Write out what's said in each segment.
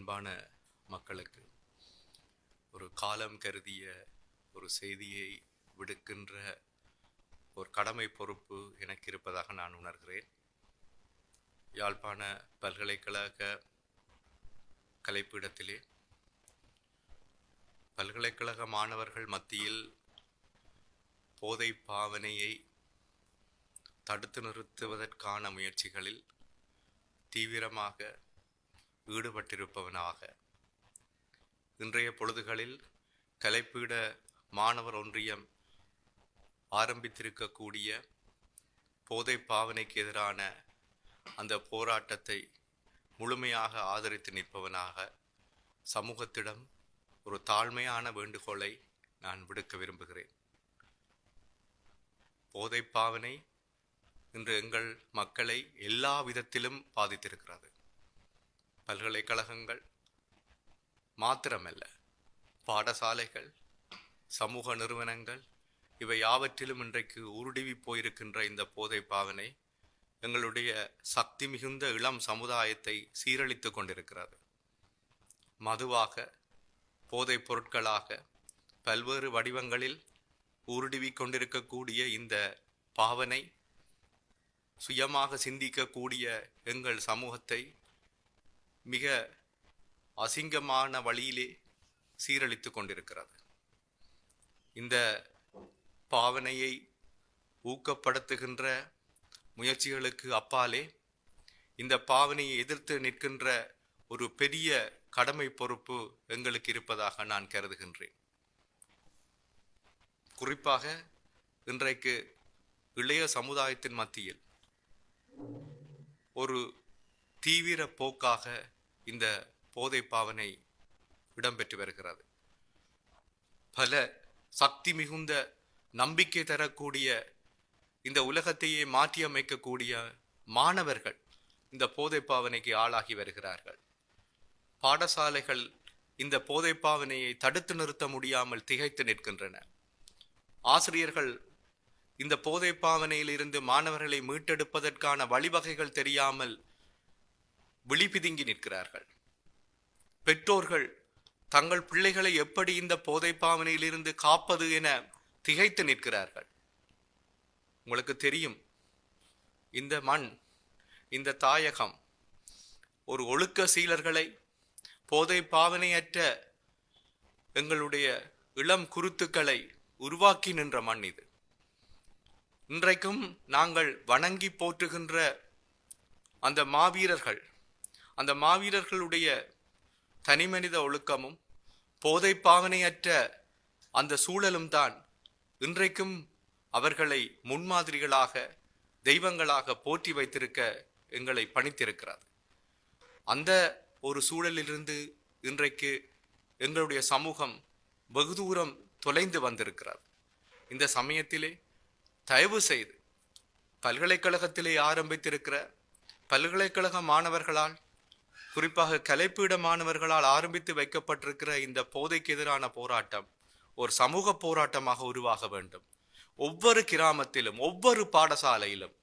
அன்பான மக்களுக்கு ஒரு காலம் கருதிய ஒரு செய்தியை விடுக்கின்ற ஒரு கடமை பொறுப்பு எனக்கு இருப்பதாக நான் உணர்கிறேன். யாழ்ப்பாண பல்கலைக்கழக கலைப்பீடத்திலே பல்கலைக்கழக மாணவர்கள் மத்தியில் போதை பாவனையை தடுத்து நிறுத்துவதற்கான முயற்சிகளில் தீவிரமாக ஈடுபட்டிருப்பவனாக. இன்றைய பொழுதுகளில் கலைப்பீட மாணவர் ஒன்றியம் ஆரம்பித்திருக்கக்கூடிய போதை பாவனைக்கு எதிரான அந்த போராட்டத்தை முழுமையாக ஆதரித்து நிற்பவனாக சமூகத்திடம் ஒரு தாழ்மையான வேண்டுகோளை நான் விடுக்க விரும்புகிறேன். போதை பாவனை இன்று எங்கள் மக்களை எல்லா விதத்திலும் பாதித்திருக்கிறது. பல்கலைக்கழகங்கள் மாத்திரமல்ல பாடசாலைகள் சமூக நிறுவனங்கள் இவை யாவற்றிலும் இன்றைக்கு உருடுவி போயிருக்கின்ற இந்த போதை பாவனை எங்களுடைய சக்தி மிகுந்த இளம் சமுதாயத்தை சீரழித்து கொண்டிருக்கிறது. மதுவாக போதைப் பொருட்களாக பல்வேறு வடிவங்களில் உருடிவி கொண்டிருக்கக்கூடிய இந்த பாவனை சுயமாக சிந்திக்கக்கூடிய எங்கள் சமூகத்தை மிக அசிங்கமான வழியிலே சீரழித்து கொண்டிருக்கிறது. இந்த பாவனையை ஊக்கப்படுத்துகின்ற முயற்சிகளுக்கு அப்பாலே இந்த பாவனையை எதிர்த்து நிற்கின்ற ஒரு பெரிய கடமை பொறுப்பு எங்களுக்கு இருப்பதாக நான் கருதுகின்றேன். குறிப்பாக இன்றைக்கு இளைய சமுதாயத்தின் மத்தியில் ஒரு தீவிர போக்காக இந்த போதை பாவனை இடம்பெற்று வருகிறது. பல சக்தி மிகுந்த நம்பிக்கை தரக்கூடிய இந்த உலகத்தையே மாற்றியமைக்கக்கூடிய மாணவர்கள் இந்த போதை பாவனைக்கு ஆளாகி வருகிறார்கள். பாடசாலைகள் இந்த போதை பாவனையை தடுத்து நிறுத்த முடியாமல் திகைத்து நிற்கின்றன. ஆசிரியர்கள் இந்த போதை பாவனையிலிருந்து மாணவர்களை மீட்டெடுப்பதற்கான வழிவகைகள் தெரியாமல் விழிபிதுங்கி நிற்கிறார்கள். பெற்றோர்கள் தங்கள் பிள்ளைகளை எப்படி இந்த போதை பாவனையிலிருந்து காப்பது என திகைத்து நிற்கிறார்கள். உங்களுக்கு தெரியும் இந்த மண் இந்த தாயகம் ஒரு ஒழுக்க சீலர்களை போதை பாவனையற்ற எங்களுடைய இளம் குருத்துக்களை உருவாக்கி நின்ற மண் இது. இன்றைக்கும் நாங்கள் வணங்கி போற்றுகின்ற அந்த மாவீரர்கள் அந்த மாவீரர்களுடைய தனிமனித ஒழுக்கமும் போதை பாவனையற்ற அந்த சூழலும் தான் இன்றைக்கும் அவர்களை முன்மாதிரிகளாக தெய்வங்களாக போற்றி வைத்திருக்க எங்களை பணித்திருக்கிறது. அந்த ஒரு சூழலிலிருந்து இன்றைக்கு எங்களுடைய சமூகம் வெகு தூரம் தொலைந்து வந்திருக்கிறது. இந்த சமயத்திலே தயவு செய்து பல்கலைக்கழகத்திலே ஆரம்பித்திருக்கிற பல்கலைக்கழக மாணவர்களால் குறிப்பாக கலைப்பீட மாணவர்களால் ஆரம்பித்து வைக்கப்பட்டிருக்கிற இந்த போதைக்கு எதிரான போராட்டம் ஒரு சமூக போராட்டமாக உருவாக வேண்டும். ஒவ்வொரு கிராமத்திலும் ஒவ்வொரு பாடசாலையிலும்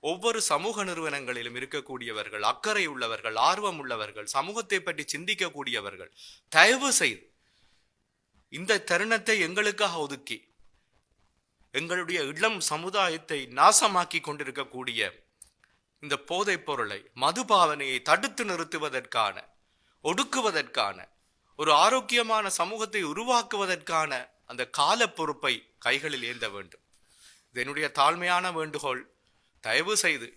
ஒவ்வொரு சமூக நிறுவனங்களிலும் இருக்கக்கூடியவர்கள் அக்கறை உள்ளவர்கள் ஆர்வம் உள்ளவர்கள் சமூகத்தை பற்றி சிந்திக்கக்கூடியவர்கள் தயவு செய்து இந்த தருணத்தை எங்களுக்காக ஒதுக்கி எங்களுடைய இளம் சமுதாயத்தை நாசமாக்கி கொண்டிருக்கக்கூடிய இந்த போதைப் பொருளை மதுபாவனையை தடுத்து நிறுத்துவதற்கான ஒடுக்குவதற்கான ஒரு ஆரோக்கியமான சமூகத்தை உருவாக்குவதற்கான அந்த கால பொறுப்பை கைகளில் ஏந்த வேண்டும். இது என்னுடைய தாழ்மையான வேண்டுகோள். தயவு செய்து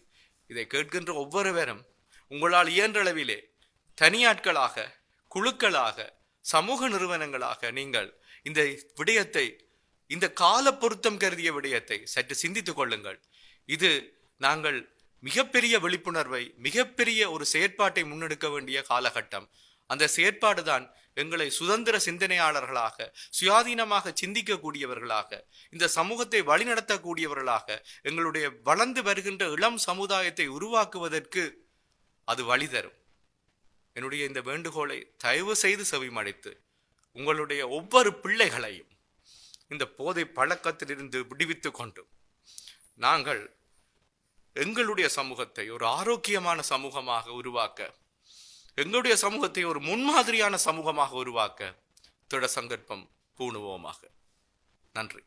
இதை கேட்கின்ற ஒவ்வொருவரும் உங்களால் இயன்றளவிலே தனியாட்களாக குழுக்களாக சமூக நிறுவனங்களாக நீங்கள் இந்த விடயத்தை இந்த கால பொருத்தம் கருதிய விடயத்தை சற்று சிந்தித்துக் கொள்ளுங்கள். இது நாங்கள் மிகப்பெரிய விழிப்புணர்வை மிகப்பெரிய ஒரு செயற்பாட்டை முன்னெடுக்க வேண்டிய காலகட்டம். அந்த செயற்பாடு தான் எங்களை சுதந்திர சிந்தனையாளர்களாக சுயாதீனமாக சிந்திக்கக்கூடியவர்களாக இந்த சமூகத்தை வழிநடத்தக்கூடியவர்களாக எங்களுடைய வளர்ந்து வருகின்ற இளம் சமுதாயத்தை உருவாக்குவதற்கு அது வழி தரும். என்னுடைய இந்த வேண்டுகோளை தயவு செய்து செவிமடைத்து உங்களுடைய ஒவ்வொரு பிள்ளைகளையும் இந்த போதை பழக்கத்திலிருந்து விடுவித்து கொண்டு நாங்கள் எங்களுடைய சமூகத்தை ஒரு ஆரோக்கியமான சமூகமாக உருவாக்க எங்களுடைய சமூகத்தை ஒரு முன்மாதிரியான சமூகமாக உருவாக்க திட சங்கற்பம் பூணுவோமாக. நன்றி.